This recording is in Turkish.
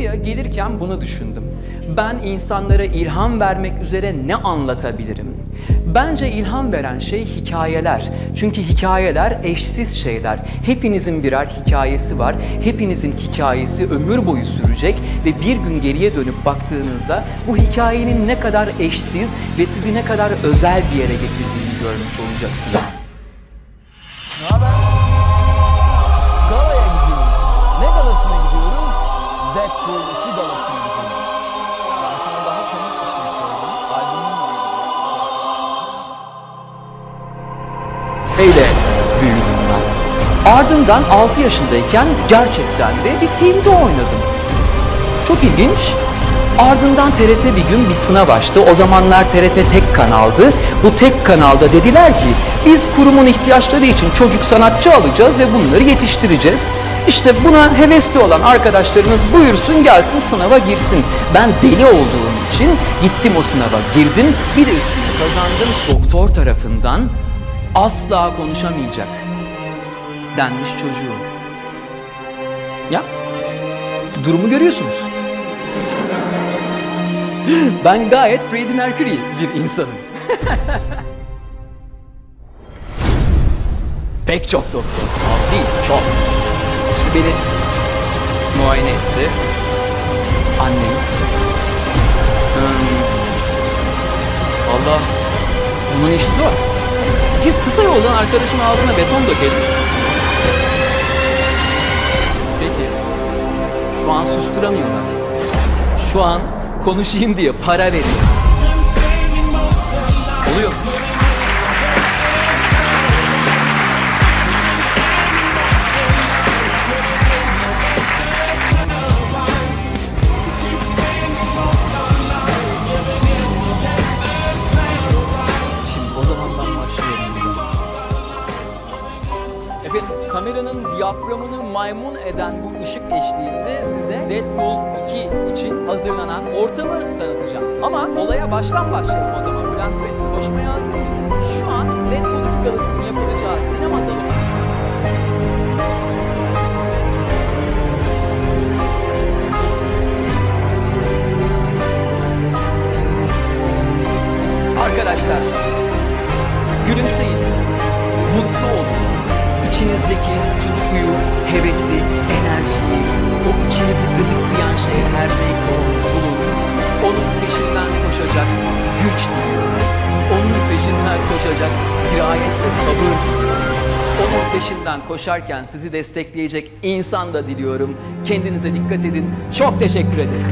Buraya gelirken bunu düşündüm. Ben insanlara ilham vermek üzere ne anlatabilirim? Bence ilham veren şey hikayeler. Çünkü hikayeler eşsiz şeyler. Hepinizin birer hikayesi var. Hepinizin hikayesi ömür boyu sürecek ve bir gün geriye dönüp baktığınızda bu hikayenin ne kadar eşsiz ve sizi ne kadar özel bir yere getirdiğini görmüş olacaksınız. Ne haber? Öyle büyüdüm ben. Ardından 6 yaşındayken gerçekten de bir filmde oynadım. Çok ilginç. Ardından TRT bir gün bir sınav açtı. O zamanlar TRT tek kanaldı. Bu tek kanalda dediler ki biz kurumun ihtiyaçları için çocuk sanatçı alacağız ve bunları yetiştireceğiz. İşte buna hevesli olan arkadaşlarınız buyursun gelsin sınava girsin. Ben deli olduğum için gittim o sınava girdim. Bir de üstüne kazandım. Doktor tarafından asla konuşamayacak denmiş çocuğum. Ya durumu görüyorsunuz. Ben gayet Freddie Mercury bir insanım. Pek çok doktor. Az değil, çok. İşte beni muayene etti. Annem. Hmm. Valla bunun işi zor. Biz kısa yoldan arkadaşın ağzına beton dökelim. Peki. Şu an susturamıyorlar. Şu an konuşayım diye para verin. Efendim kameranın diyaframını maymun eden bu ışık eşliğinde size Deadpool 2 için hazırlanan ortamı tanıtacağım. Ama olaya baştan başlayalım o zaman Bülent Bey. Koşmaya hazır mıyız? Şu an Deadpool 2 galasının yapılacağı sinema salonu İçinizdeki tutkuyu, hevesi, enerjiyi, o içinizi gıdıklayan şey her neyse onu bulun. Onun peşinden koşacak güç diliyorum. Onun peşinden koşacak dirayet ve sabır diliyorum. Onun peşinden koşarken sizi destekleyecek insan da diliyorum. Kendinize dikkat edin. Çok teşekkür ederim.